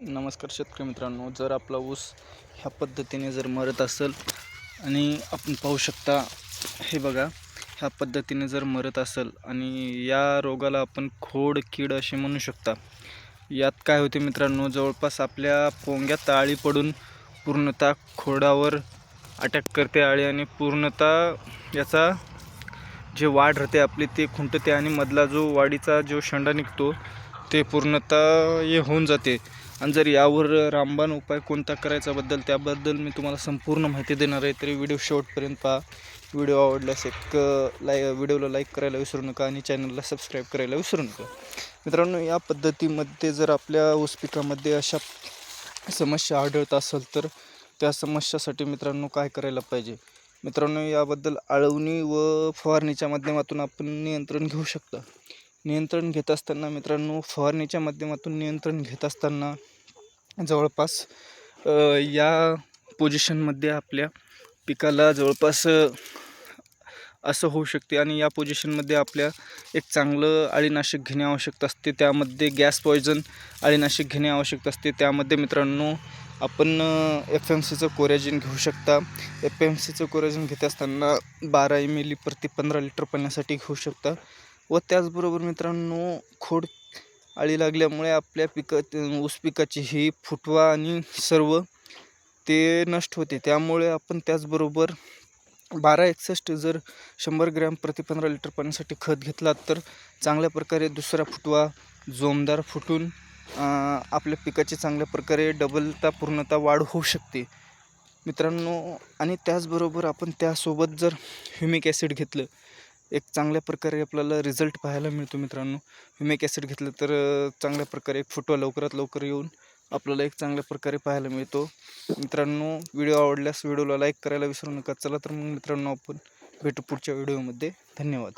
नमस्कार शेतकरी मित्रांनो जर आपला ऊस ह्या पद्धतीने जर मरत असेल आणि आपण पाहू शकता हे बघा ह्या पद्धतीने जर मरत असेल आणि या रोगाला आपण खोड कीड असे म्हणू शकता. यात काय होते मित्रांनो जवळपास आपल्या पोंग्यात आळी पडून पूर्णतः खोडावर अटॅक करते आळी आणि पूर्णतः याचा जे वाढ राहते आपली ते खुंटते आणि मधला जो वाढीचा जो शेंडा निघतो ते पूर्णतः हे होऊन जाते. आणि जर यावर रामबाण उपाय कोणता करायचाबद्दल त्याबद्दल मी तुम्हाला संपूर्ण माहिती देणार आहे. तरी व्हिडिओ शेवटपर्यंत पहा. व्हिडिओ आवडल्यास एक लाय व्हिडिओला लाईक करायला विसरू नका आणि चॅनलला सबस्क्राईब करायला विसरू नका. मित्रांनो या पद्धतीमध्ये जर आपल्या ऊस पिकामध्ये अशा समस्या आढळत असेल तर त्या समस्यासाठी मित्रांनो काय करायला पाहिजे? मित्रांनो याबद्दल आळवणी व फवारणीच्या माध्यमातून आपण नियंत्रण घेऊ शकता. नियंत्रण घेत असताना मित्रांनो फवारणीच्या माध्यमातून नियंत्रण घेत असताना जवळपास या पोझिशनमध्ये आपल्या पिकाला जवळपास असं होऊ शकते आणि या पोझिशनमध्ये आपल्या एक चांगलं अळीनाशक घेणे आवश्यक असते. त्यामध्ये गॅस पॉयझन अळीनाशक घेणे आवश्यक असते. त्यामध्ये मित्रांनो आपण एफ एम सीचं कोरॅजिन घेऊ शकता. एफ एम सीचं कोरॅजिन घेत असताना बारा एम एल प्रति पंधरा लिटर पाण्यासाठी घेऊ शकता. व त्याचबरोबर मित्रांनो खोड अळी लागल्यामुळे आपल्या पिका ऊस पिकाची ही फुटवा आणि सर्व ते नष्ट होते. त्यामुळे आपण त्याचबरोबर बारा एकसष्ट जर शंभर ग्रॅम प्रति पंधरा लिटर पाण्यासाठी खत घेतला तर चांगल्या प्रकारे दुसरा फुटवा जोमदार फुटून आपल्या पिकाची चांगल्या प्रकारे डबलता पूर्णता वाढ होऊ शकते. मित्रांनो आणि त्याचबरोबर आपण त्यासोबत जर ह्युमिक ॲसिड घेतलं एक चांगल्या प्रकारे आपल्याला रिझल्ट पाहायला मिळतो मित्रांनो. ह्युमिक ॲसिड घेतलं तर चांगल्या प्रकारे एक फुटवा लवकरात लवकर येऊन आपल्याला एक चांगल्या प्रकारे पाहायला मिळतो. मित्रांनो व्हिडिओ आवडल्यास व्हिडिओला लाईक करायला विसरू नका. चला तर मग मित्रांनो आपण भेटू पुढच्या व्हिडिओमध्ये धन्यवाद.